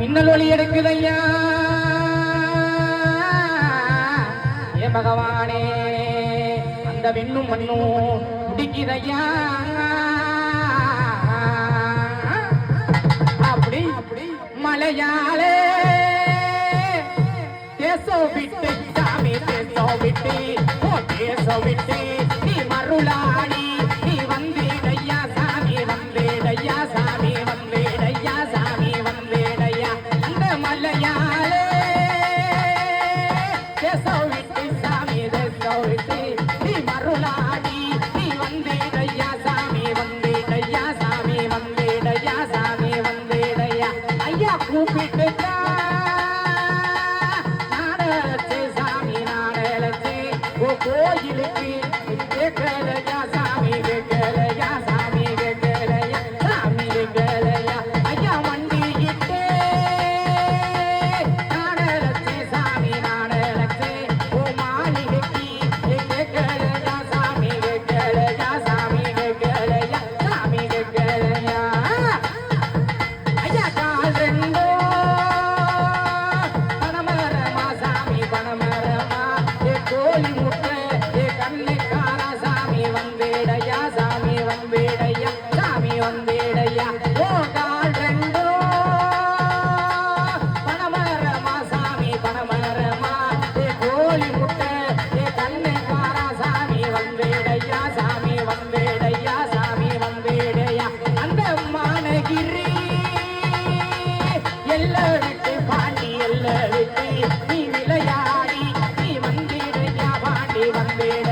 மின்னல் ஒளி எடுக்குதையா? ஏ பகவானே அந்த விண்ணும் மண்ணும் குடிக்குதையா அப்படி அப்படி மலையாளே தேசம் விட்டு சாமி தேசம் விட்டு தேசம் விட்டு. Yeah, you வந்தேன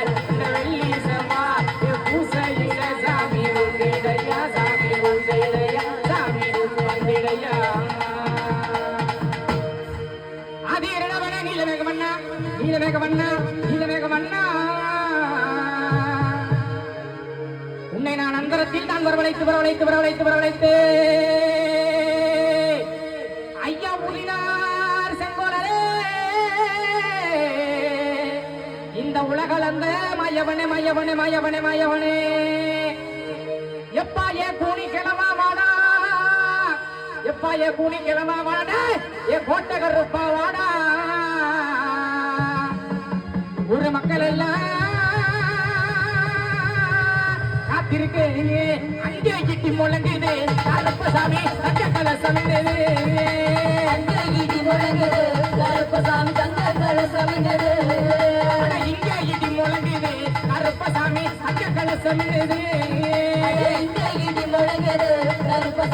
மேகமன்னா இந்த மேகமன்னா உன்னை நான் அந்தரத்தில் தான் வரவழைத்து வரவழைத்து வரவழைத்து வரவழைத்து. ஐயா ஊரினார் செங்கோலே இந்த உலகல் அந்த மயவனே மயவனே மயவனே மயவனே. எப்பா ஏ கூணி கிழமா வாடா? எப்பா ஏ கூணி கிழமா வாடா? ஏ கோட்டகர் வாடா? ஊர் மக்கள் எல்லாம் காத்திருக்கு அங்கே கிட்டி முழங்குது. கருப்பு சாமி தங்க கலசம் அங்கே கிட்டி முழங்குது. கருப்பு சாமி தங்க கலசம் இங்கே கிட்டி முழங்குது. கருப்பு சாமி தங்க கலசம் இங்கே கிட்டி முழங்குது. கருப்பு